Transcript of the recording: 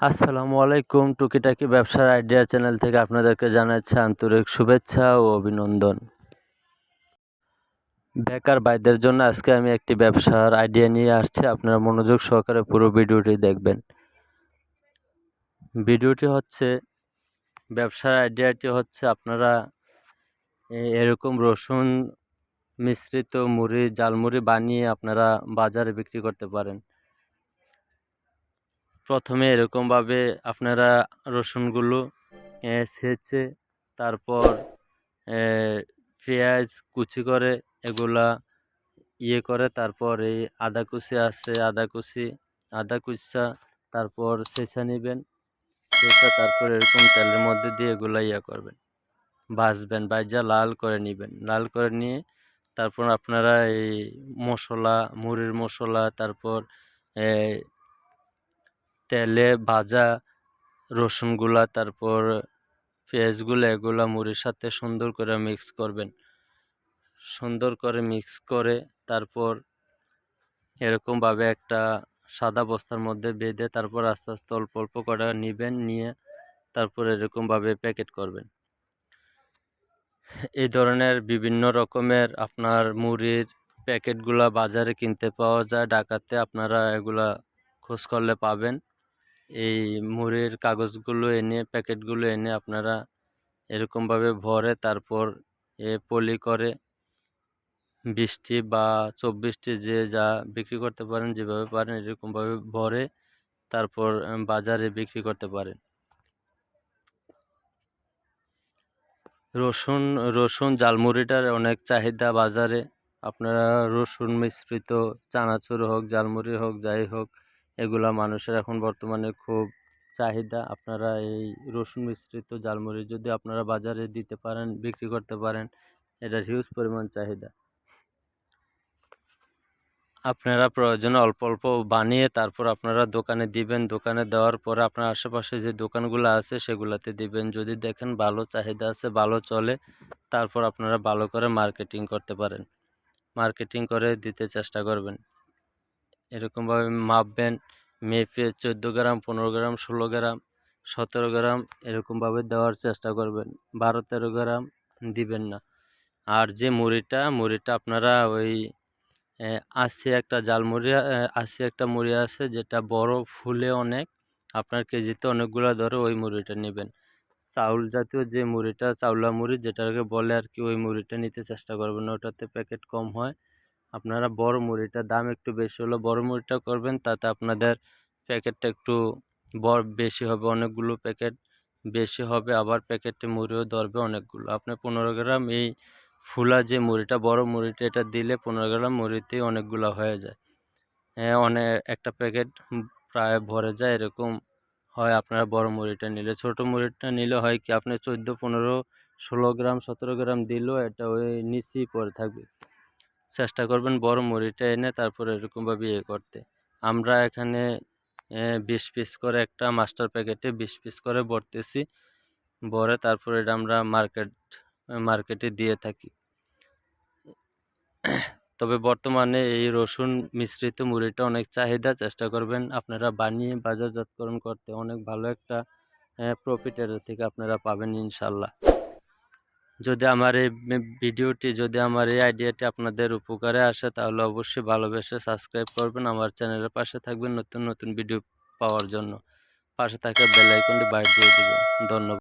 আসসালামু আলাইকুম, টুকিটাকি ব্যবসার আইডিয়া চ্যানেল থেকে আপনাদেরকে জানাচ্ছি আন্তরিক শুভেচ্ছা ও অভিনন্দন। বেকার ভাইদের জন্য আজকে আমি একটি ব্যবসার আইডিয়া নিয়ে আসছি, আপনারা মনোযোগ সহকারে পুরো ভিডিওটি দেখবেন। ভিডিওটি হচ্ছে, ব্যবসার আইডিয়াটি হচ্ছে আপনারা এরকম রসুন মিশ্রিত মুড়ি জালমুড়ি বানিয়ে আপনারা বাজারে বিক্রি করতে পারেন। প্রথমে এরকমভাবে আপনারা রসুনগুলো সেচে তারপর পেঁয়াজ কুচি করে এগুলা ইয়ে করে, তারপর এই আদা কুচি আছে, আদা কুচি, আদা কুচা, তারপর সেচা নেবেন। সেচা তারপর এরকম তেলের মধ্যে দিয়ে এগুলা ইয়ে করবেন। ভাজবেন ভাজা লাল করে নেবেন। লাল করে নিয়ে তারপর আপনারা এই মশলা, মুড়ির মশলা, তারপর তেলে ভাজা রসুনগুলা, তারপর পেঁয়াজগুলো, এগুলা মুড়ির সাথে সুন্দর করে মিক্স করবেন। সুন্দর করে মিক্স করে তারপর এরকমভাবে একটা সাদা বস্তার মধ্যে বেঁধে তারপর আস্তে আস্তে অল্প অল্প করে নেবেন, নিয়ে তারপর এরকমভাবে প্যাকেট করবেন। এই ধরনের বিভিন্ন রকমের আপনার মুড়ির প্যাকেটগুলা বাজারে কিনতে পাওয়া যায়। ঢাকাতে আপনারা এগুলা খোঁজ করলে পাবেন। এই মুড়ির কাগজগুলো এনে, প্যাকেটগুলো এনে আপনারা এরকমভাবে ভরে তারপর এ পলি করে বিশটি বা চব্বিশটি যে যা বিক্রি করতে পারেন, যেভাবে পারেন এরকমভাবে ভরে তারপর বাজারে বিক্রি করতে পারেন। রসুন রসুন জালমুড়িটার অনেক চাহিদা বাজারে। আপনারা রসুন মিশ্রিত, চানাচুর হোক জালমুড়ি হোক, যাই হোক এগুলা মানুষের এখন বর্তমানে খুব চাহিদা। আপনারা এই রসুন মিশ্রিত জালমুড়ি যদি আপনারা বাজারে দিতে পারেন, বিক্রি করতে পারেন, এটার হিউজ পরিমাণ চাহিদা। আপনারা প্রয়োজনে অল্প অল্প বানিয়ে তারপর আপনারা দোকানে দিবেন। দোকানে দেওয়ার পরে আপনার আশেপাশে যে দোকানগুলো আছে, সেগুলোতে দিবেন। যদি দেখেন ভালো চাহিদা আছে, ভালো চলে, তারপর আপনারা ভালো করে মার্কেটিং করতে পারেন। মার্কেটিং করে দিতে চেষ্টা করবেন। এরকমভাবে মাপবেন, মেপে চোদ্দ গ্রাম, পনেরো গ্রাম, ষোলো গ্রাম, সতেরো গ্রাম এরকমভাবে দেওয়ার চেষ্টা করবেন। বারো, তেরো গ্রাম দিবেন না। আর যে মুড়িটা মুড়িটা আপনারা ওই আসছে একটা জাল মুড়ি আসছে একটা মুড়ি আছে যেটা বড়, ফুলে অনেক, আপনার কেজিতে অনেকগুলো ধরে ওই মুড়িটা নেবেন। চাউল জাতীয় যে মুড়িটা, চাউলা মুড়ি যেটাকে বলে আর কি, ওই মুড়িটা নিতে চেষ্টা করবেন। ওটাতে প্যাকেট কম হয়। আপনারা বড় মুড়িটার দাম একটু বেশি হলো বড় মুড়িটা করবেন, তাতে আপনাদের প্যাকেটটা একটু বড় বেশি হবে, অনেকগুলো প্যাকেট বেশি হবে, আবার প্যাকেটে মুড়িও ধরবে অনেকগুলো। আপনি পনেরো গ্রাম এই ফুলা যে মুড়িটা, বড় মুড়িটা এটা দিলে পনেরো গ্রাম মুড়িতেই অনেকগুলো হয়ে যায়। হ্যাঁ অনেক একটা প্যাকেট প্রায় ভরে যায়, এরকম হয় আপনারা বড় মুড়িটা নিলে। ছোট মুড়িটা নিলে হয় কি, আপনি চোদ্দ, পনেরো, ষোলো গ্রাম, সতেরো গ্রাম দিলেও এটা ওই নিচেই পড়ে থাকবে। চেষ্টা করবেন বড় মুড়িটা এনে তারপরে এরকমভাবে ইয়ে করতে। আমরা এখানে বিশ পিস করে একটা মাস্টার প্যাকেটে বিশ পিস করে ভরতেছি। ভরে তারপরে এটা আমরা মার্কেট, মার্কেটে দিয়ে থাকি। তবে বর্তমানে এই রসুন মিশ্রিত মুড়িটা অনেক চাহিদা, চেষ্টা করবেন আপনারা বানিয়ে বাজারজাতকরণ করতে। অনেক ভালো একটা প্রফিটের থেকে আপনারা পাবেন ইনশাল্লাহ। যদি আমার এই ভিডিওটি যদি আমার এই আইডিয়াটি আপনাদের উপকারে আসে, তাহলে অবশ্যই ভালোবেসে সাবস্ক্রাইব করবেন। আমার চ্যানেলের পাশে থাকবেন নতুন নতুন ভিডিও পাওয়ার জন্য। পাশে থাকা বেলাইকনটি বাইর দিয়ে দেবেন। ধন্যবাদ।